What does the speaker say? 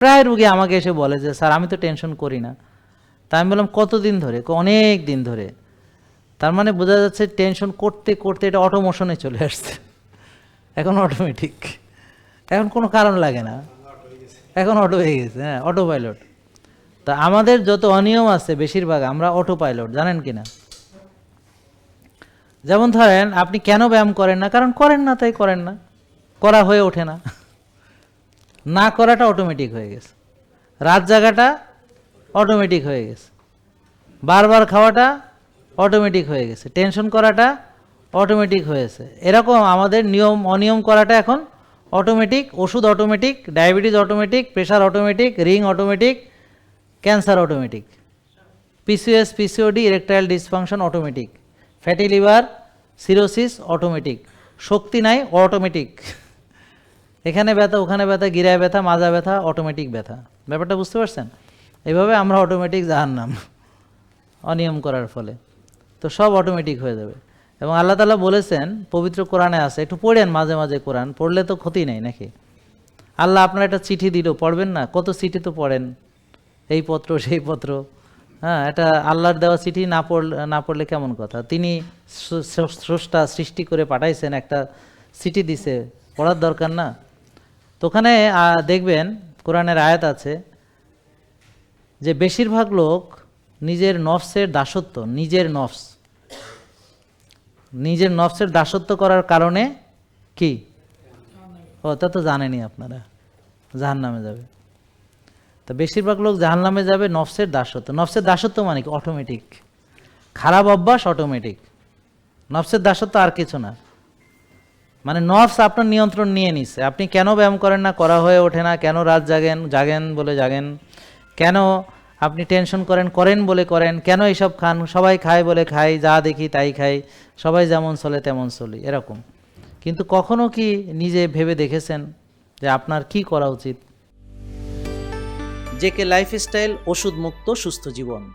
প্রায় রুগী আমাকে এসে বলে যে, স্যার, আমি তো টেনশন করি না। তা আমি বললাম, কতদিন ধরে? অনেক দিন ধরে। তার মানে বোঝা যাচ্ছে টেনশন করতে করতে এটা অটোমোশনে চলে আসছে। এখন অটোমেটিক এখন কোনো কারণ লাগে না। এখন অটো হয়ে গেছে হ্যাঁ অটো পাইলট তা আমাদের যত অনিয়ম আছে বেশিরভাগ আমরা অটো পাইলট জানেন কি না? যেমন ধরেন, আপনি কেন ব্যায়াম করেন না? কারণ করেন না, তাই করেন না। করা হয়ে ওঠে না। না করাটা অটোমেটিক হয়ে গেছে। রাত জাগাটা অটোমেটিক হয়ে গেছে। বারবার খাওয়াটা অটোমেটিক হয়ে গেছে। টেনশন করাটা অটোমেটিক হয়েছে। এরকম আমাদের নিয়ম, অনিয়ম করাটা এখন অটোমেটিক ওষুধ automatic diabetes automatic pressure automatic ring automatic cancer automatic PCS PCOD erectile dysfunction automatic fatty liver cirrhosis automatic শক্তি নাই অটোমেটিক এখানে ব্যথা, ওখানে ব্যথা, গিরায় ব্যথা, মাজা ব্যথা অটোমেটিক ব্যথা। ব্যাপারটা বুঝতে পারছেন? এভাবে আমরা অটোমেটিক জাহান্নাম, অনিয়ম করার ফলে। তো সব অটোমেটিক হয়ে যাবে। এবং আল্লাহ তালা বলেছেন, পবিত্র কোরআনে আছে, একটু পড়েন মাঝে মাঝে কোরআন, পড়লে তো ক্ষতি নেই নাকি? আল্লাহ আপনার একটা চিঠি দিল, পড়বেন না? কত চিঠি তো পড়েন? এই পত্র, সেই পত্র। হ্যাঁ এটা আল্লাহর দেওয়া চিঠি না পড়লে না পড়লে কেমন কথা? তিনি স্র- স্র- স্রষ্টা সৃষ্টি করে পাঠাইছেন, একটা চিঠি দিছে। পড়ার দরকার না? তো ওখানে দেখবেন কোরআনের আয়াত আছে যে বেশিরভাগ লোক নিজের নফসের দাসত্ব, নিজের নফস। নিজের নফসের দাসত্ব করার কারণে কি? ও, তা তো জানেনি আপনারা। জাহান নামে যাবে। তা বেশিরভাগ লোক জাহান নামে যাবে নফসের দাসত্ব। নফসের দাসত্ব মানে কি? অটোমেটিক খারাপ অভ্যাস অটোমেটিক নফসের দাসত্ব আর কিছু না। মানে নফস আপনার নিয়ন্ত্রণ নিয়ে নিছে। আপনি কেন ব্যায়াম করেন না? করা হয়ে ওঠে না। কেন রাত জাগেন? জাগেন বলে জাগেন। কেন আপনি টেনশন করেন? করেন বলে করেন। কেন এইসব খান? সবাই খায় বলে খাই যা দেখি তাই খাই। সবাই যেমন চলে তেমন চলি। এরকম। কিন্তু কখনো কি নিজে ভেবে দেখেছেন যে আপনার কি করা উচিত? জেকে লাইফস্টাইল ওষুধ মুক্ত সুস্থ জীবন।